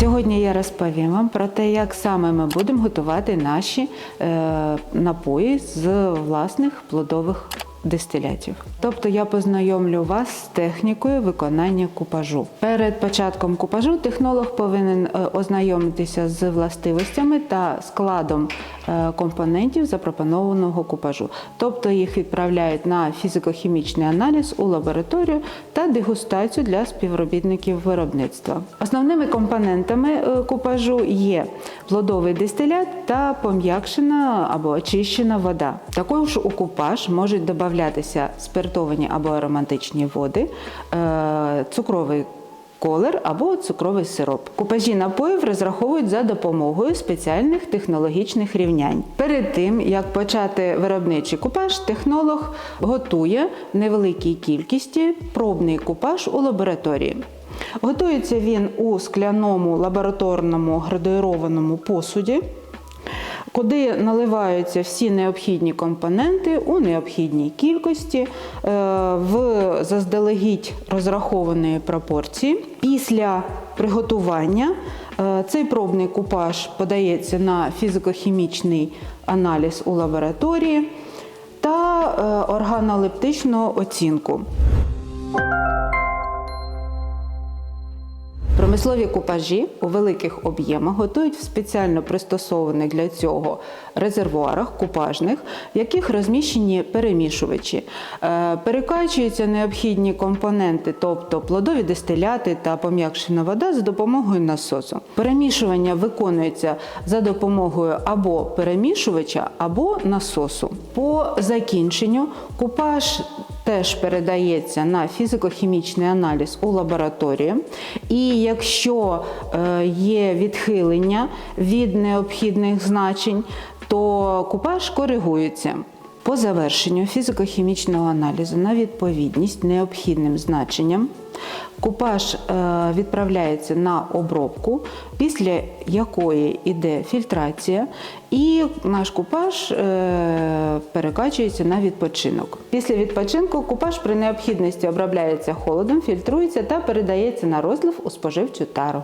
Сьогодні я розповім вам про те, як саме ми будемо готувати наші е, напої з власних плодових дистилятів. Тобто я познайомлю вас з технікою виконання купажу. Перед початком купажу технолог повинен е, ознайомитися з властивостями та складом е, компонентів запропонованого купажу. Тобто їх відправляють на фізико-хімічний аналіз у лабораторію та дегустацію для співробітників виробництва. Основними компонентами е, купажу є плодовий дистилят та пом'якшена або очищена вода. Також у купаж можуть додатися спиртовані або ароматичні води, е, цукровий колер або цукровий сироп. Купажі напоїв розраховують за допомогою спеціальних технологічних рівнянь. Перед тим як почати виробничий купаж, технолог готує в невеликій кількості пробний купаж у лабораторії. Готується він у скляному лабораторному градуйрованому посуді куди наливаються всі необхідні компоненти у необхідній кількості е, в заздалегідь розрахованої пропорції. Після приготування е, цей пробний купаж подається на фізико-хімічний аналіз у лабораторії та е, органолептичну оцінку. Промислові купажі у великих об'ємах готують в спеціально пристосованих для цього резервуарах купажних, в яких розміщені перемішувачі. Е, Перекачуються необхідні компоненти, тобто плодові дистиляти та пом'якшена вода за допомогою насосу. Перемішування виконується за допомогою або перемішувача, або насосу. По закінченню купаж теж передається на фізико-хімічний аналіз у лабораторії. І якщо е, є відхилення від необхідних значень, то купаж коригується. По завершенню фізико-хімічного аналізу на відповідність необхідним значенням купаж е, відправляється на обробку, після якої йде фільтрація, і наш купаж е, перекачується на відпочинок. Після відпочинку купаж при необхідності обробляється холодом, фільтрується та передається на розлив у споживчу тару.